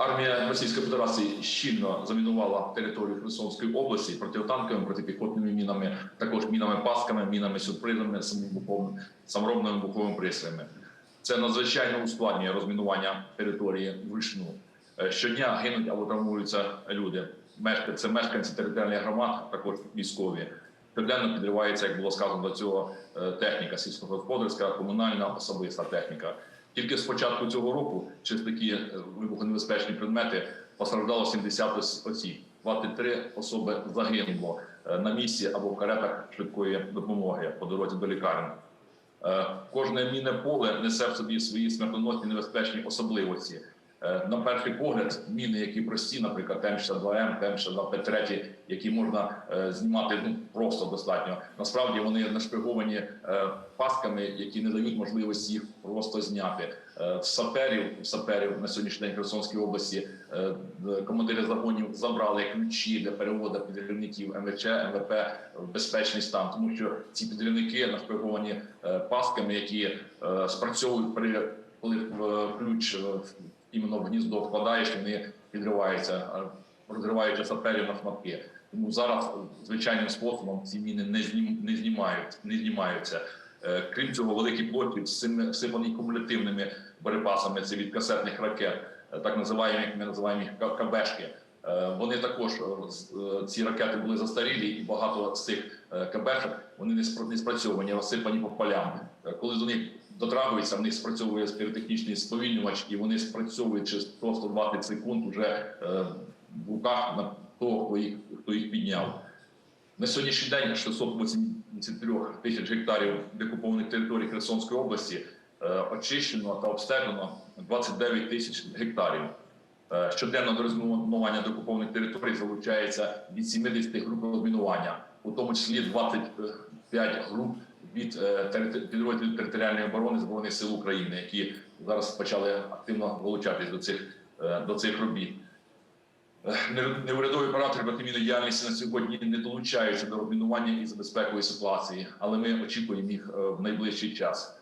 Армія Російської Федерації щільно замінувала територію Херсонської області протитанковими, протипіхотними мінами, також мінами пасками, мінами сюрпризами, саморобними вибуховими пристроями. Це надзвичайно ускладнює розмінування території вручну. Е, Щодня гинуть або травмуються люди. Це мешканці територіальних громад, також військові. Щоденно підривається, як було сказано до цього, е, техніка сільськогосподарська, комунальна, особиста техніка. Тільки з початку цього року через такі е, вибухонебезпечні предмети постраждало 70 ос- осіб. 23 особи загинуло е, на місці або в каретах швидкої допомоги по дорозі до лікарні. Е, Кожне мінне поле несе в собі свої смертоносні небезпечні особливості. Е, На перший погляд, міни, які прості, наприклад, ТМ-62М, ТМ-62П3, які можна е, знімати ну, просто достатньо. Насправді вони нашпиговані е, пасками, які не дають можливості їх просто зняти. В саперів, в саперів на сьогоднішній день Херсонській області командири загонів забрали ключі для переводу підривників МВЧ, МВП в безпечний стан, тому що ці підривники нашпиговані пасками, які спрацьовують при коли ключ іменно в гніздо вкладаєш, вони підриваються, розриваються розриваючи саперів на шматки. Тому зараз е, звичайним способом ці міни не знім не знімають, не знімаються. Е, Крім цього, великі плоті всими- всипані кумулятивними боєпасами. Це від касетних ракет, е, так називаємо як ми називаємо їх кабешки. Е, Вони також е, е, ці ракети були застарілі, і багато з цих кабешок вони не спра- не спрацьовані, розсипані по полям. Коли до них дотрагуються, в них спрацьовує спіротехнічний сповільнювач, і вони спрацьовують через просто 20 секунд уже в руках на того, хто їх хто їх підняв. На сьогоднішній день 683 тисяч гектарів декупованих територій Херсонської області очищено та обстежено 29 тисяч гектарів. Е, Щоденно до розмінування декупованих територій залучається від 70 груп розмінування, у тому числі 25 груп від е, підрозділів територіальної оборони збройних сил України, які зараз почали активно долучатись до цих е, до цих робіт. Неурядові оператори протимінної діяльності на сьогодні не долучаються до розмінування і безпекової ситуації, але ми очікуємо їх в найближчий час.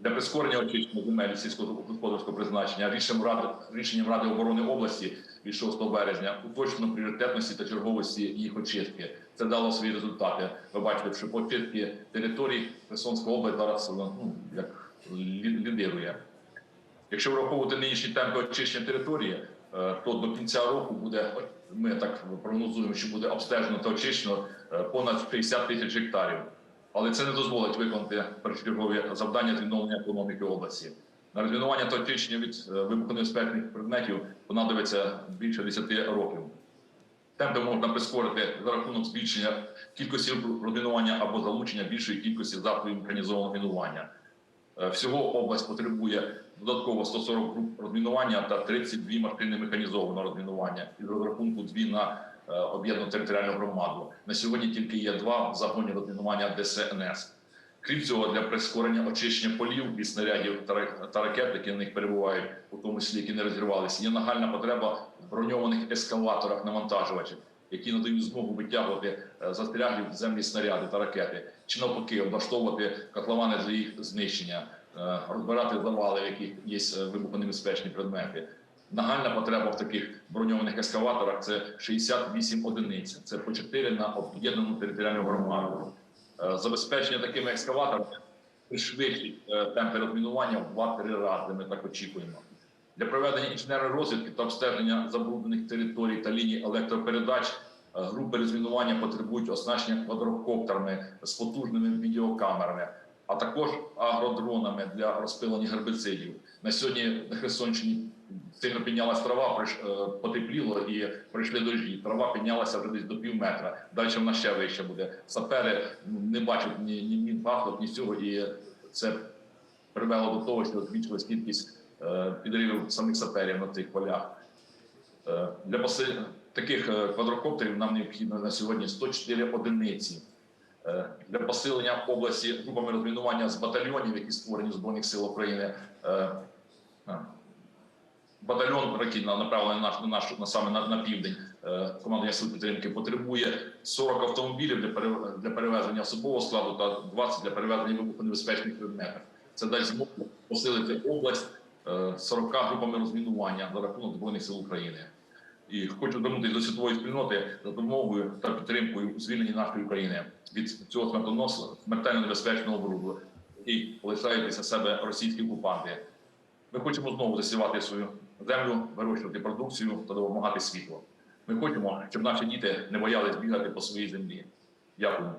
Для прискорення очищення земель сільськогосподарського призначення рішенням ради рішенням ради оборони області від 6 березня уточнено пріоритетності та черговості їх очистки. Це дало свої результати. Ви бачите, що по очистці територій Херсонська область зараз ну, як лідирує. Якщо враховувати нинішні темпи очищення території, е, то до кінця року буде ми так прогнозуємо, що буде обстежено та очищено е, понад 60 тисяч гектарів. Але це не дозволить виконати першочергові завдання з відновлення економіки області. На розмінування та очищення від е, вибухонебезпечних предметів понадобиться більше 10 років. Темпи можна прискорити за рахунок збільшення кількості розмінування або залучення більшої кількості засобів механізованого мінування. Е, Всього область потребує додатково 140 груп розмінування та 32 машини механізованого розмінування із розрахунку дві на об'єднану територіальну громаду. На сьогодні тільки є два в загоні розмінування ДСНС. Крім цього, для прискорення очищення полів від снарядів та ра- та ракет, які на них перебувають, у тому числі які не розірвалися, є нагальна потреба в броньованих ескалаторах навантажувачів, які надають змогу витягувати е, застряглі в землі снаряди та ракети, чи навпаки облаштовувати котловани для їх знищення, е, розбирати завали, в яких є е, вибухонебезпечні предмети. Нагальна потреба в таких броньованих ескаваторах це 68 одиниць. Це по 4 на об'єднану територіальну громаду. Е, Забезпечення такими екскаваторами пришвидшить е, темпи розмінування в 2-3 рази. Ми так очікуємо. Для проведення інженерної розвідки та обстеження забруднених територій та ліній електропередач е, групи розмінування потребують оснащення квадрокоптерами з потужними відеокамерами, а також агродронами для розпилення гербицидів. На сьогодні на Херсонщині сильно піднялась трава, е, потепліло і прийшли дощі. Трава піднялася вже десь до пів метра. Далі вона ще вище буде. Сапери не бачать ні, ні, пахлот, ні цього, і це привело до того, що збільшилась кількість е, підривів самих саперів на цих полях. Е, Для таких квадрокоптерів нам необхідно на сьогодні 104 одиниці. Для посилення області групами розмінування з батальйонів, які створені в Збройних сил України. Е, Батальйон, на- направлений на, на, наш- на саме на, на південь е, командування сил підтримки, потребує 40 автомобілів для, для перевезення особового складу та 20 для перевезення вибухонебезпечних предметів. Це дасть змогу посилити область е, 40 групами розмінування за рахунок збройних сил України. І хочу звернутися до світової спільноти за допомогою та підтримкою у звільненні нашої України від цього смертоносного смертельно небезпечного бруду, який лишають після себе російські окупанти. Ми хочемо знову засівати свою землю, вирощувати продукцію та допомагати світло, Ми хочемо, щоб наші діти не боялись бігати по своїй землі. Дякую.